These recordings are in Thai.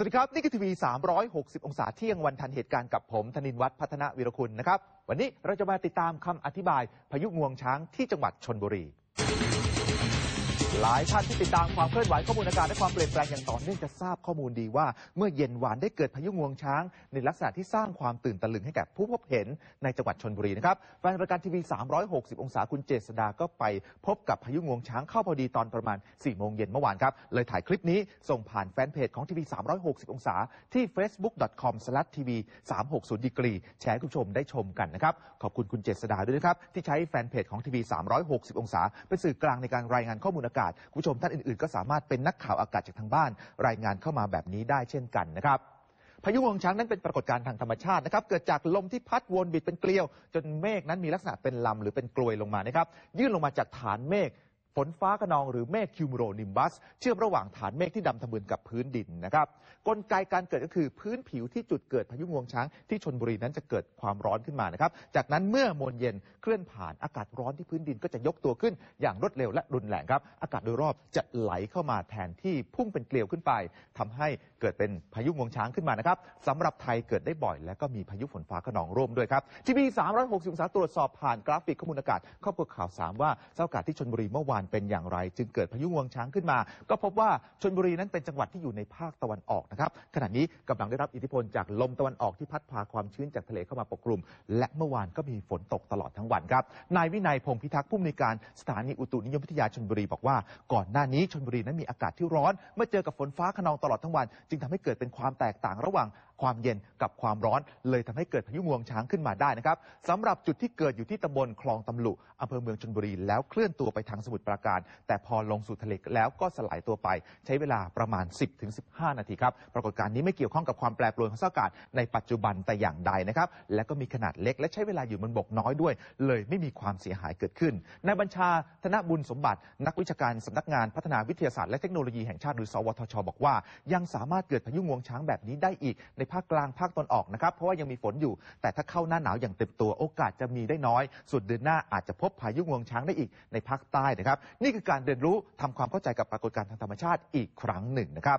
สวัสดีครับ นี่คือทีวี 360 องศาเที่ยงวันทันเหตุการณ์กับผมธนินวัฒน์พัฒนวิรคุณนะครับ วันนี้เราจะมาติดตามคำอธิบายพายุงวงช้างที่จังหวัดชนบุรี หลายท่านที่ติดตามความเคลื่อนไหวข้อมูลอากาศและความเปลี่ยนแปลงอย่างต่อเนื่องจะทราบข้อมูลดีว่า เมื่อเย็นวานได้เกิดพายุงวงช้าง ในลักษณะที่สร้างความตื่นตะลึงให้แก่ผู้พบเห็นในจังหวัดชนบุรีนะครับแฟนรายการทีวี 360 องศาคุณเจษดาก็ไปพบกับพายุงวงช้างเข้าพอดีตอนประมาณ 4 โมงเย็นเมื่อวานครับเลยถ่ายคลิปนี้ส่งผ่านแฟนเพจของทีวี 360 องศาที่ facebook.com/tv360 ดีกรีแชร์ให้คุณผู้ชมได้ชมกันนะครับขอบคุณคุณเจษดาด้วยนะครับที่ใช้แฟนเพจของทีวี 360 องศาเป็นสื่อกลางในการรายงานข้อมูลอากาศคุณผู้ชมท่านอื่นๆ ก็สามารถเป็นนักข่าวอากาศจากทางบ้าน รายงานเข้ามาแบบนี้ได้เช่นกันนะครับพายุงวงช้างนั้นเป็นปรากฏการณ์ทางธรรมชาตินะครับ เกิดจากลมที่พัดวนบิดเป็นเกลียว จนเมฆนั้นมีลักษณะเป็นลำหรือเป็นกลวยลงมานะครับ ยื่นลงมาจากฐานเมฆ นฟ้าขนองหรือเมฆคิวมโรนิมบัส เชื่อมระหว่างฐานเมฆที่ดำทะมึนกับพื้นดินนะครับกลไกการเกิดก็คือพื้นผิวที่จุดเกิดพายุงวงช้างที่ชนบุรีนั้นจะเกิดความร้อนขึ้นมานะครับจากนั้นเมื่อมวลเย็นเคลื่อนผ่านอากาศร้อนที่พื้นดินก็จะยกตัวขึ้นอย่างรวดเร็วและรุนแรงครับ อากาศโดยรอบจะไหลเข้ามาแทนที่พุ่งเป็นเกลียวขึ้นไปทำให้เกิดเป็นพายุงวงช้างขึ้นมานะครับสำหรับไทยเกิดได้บ่อย และก็มีพายุฝนฟ้าขนองร่วมด้วยครับทีวี360องศาตรวจสอบผ่านกราฟิกข้อมูลอากาศครอบครัวข่าวสามว่าสภาพอากาศที่ชนบุรีเมื่อวานเป็นอย่างไร จึงเกิดพายุงวงช้างขึ้นมา ก็พบว่าชนบุรีนั้นเป็นจังหวัดที่อยู่ในภาคตะวันออกนะครับขณะนี้กำลังได้รับอิทธิพลจากลมตะวันออกที่พัดพาความชื้นจากทะเลเข้ามาปกคลุม และเมื่อวานก็มีฝนตกตลอดทั้งวันครับนายวินัยพงษ์พิทักษ์ผู้อำนวยการสถานีอุตุนิยมวิทยาชนบุรีบอกว่า ก่อนหน้านี้ชนบุรีนั้นมีอากาศที่ร้อนเมื่อเจอกับฝนฟ้าขนองตลอดทั้งวัน จึงทำให้เกิดเป็นความแตกต่างระหว่าง ความเย็นกับความร้อนเลยทำให้เกิดพายุงวงช้างขึ้นมาได้นะครับสำหรับจุดที่เกิดอยู่ที่ตำบลคลองตำลุอำเภอเมืองชนบุรีแล้วเคลื่อนตัวไปทางสมุทรปราการ แต่พอลงสู่ทะเลแล้วก็สลายตัวไป ใช้เวลาประมาณ 10-15 นาทีครับปรากฏการณ์นี้ไม่เกี่ยวข้องกับความแปรปรวนของสภาพอากาศในปัจจุบันแต่อย่างใดนะครับและก็มีขนาดเล็กและใช้เวลาอยู่บนบกน้อยด้วย เลยไม่มีความเสียหายเกิดขึ้นนายบัญชาธนบุญสมบัติ นักวิชาการสำนักงานพัฒนาวิทยาศาสตร์และเทคโนโลยีแห่งชาติหรือสวทช บอกว่า ยังสามารถเกิดพายุงวงช้างแบบนี้ได้อีกในภาคกลางภาคตอนออกนะครับ เพราะว่ายังมีฝนอยู่ แต่ถ้าเข้าหน้าหนาวอย่างเต็มตัวโอกาสจะมีได้น้อย ส่วนเดือนหน้าอาจจะพบพายุงวงช้างได้อีกในภาคใต้นะครับ นี่คือการเรียนรู้ทำความเข้าใจกับปรากฏการณ์ทางธรรมชาติอีกครั้งหนึ่งนะครับ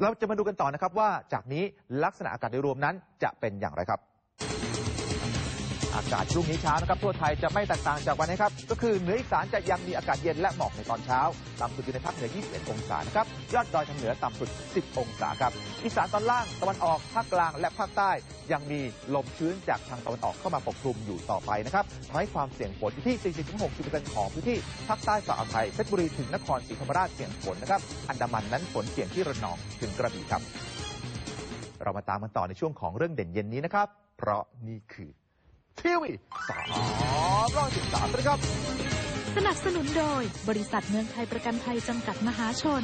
เราจะมาดูกันต่อนะครับว่าจากนี้ลักษณะอากาศโดยรวมนั้นจะเป็นอย่างไรครับ อากาศพรุ่งนี้เช้านะครับทั่วไทยจะไม่แตกต่างจากวันนี้ครับ ก็คือเหนืออีสานจะยังมีอากาศเย็นและหมอกในตอนเช้า ต่ำสุดอยู่ในภาคเหนือ 21 องศานะครับ ยอดดอยทางเหนือต่ำสุด 10 องศาครับ อีสานตอนล่าง ตะวันออก ภาคกลาง และภาคใต้ ยังมีลมชื้นจากทางตะวันออกเข้ามาปกคลุมอยู่ต่อไปนะครับทำให้ความเสี่ยงฝนอยู่ที่ 40-60%ของพื้นที่ภาคใต้ฝั่งอ่าวไทยเพชรบุรีถึงนครศรีธรรมราชเสี่ยงฝนนะครับ อันดามันนั้นฝนเสี่ยงที่ระนองถึงกระบี่ครับ เรามาตามกันต่อในช่วงของเรื่องเด่นเย็นนี้นะครับ เพราะนี่คือ ทีวีสามร้อยสิบสามนะครับ สนับสนุนโดยบริษัทเมืองไทยประกันภัยจำกัดมหาชน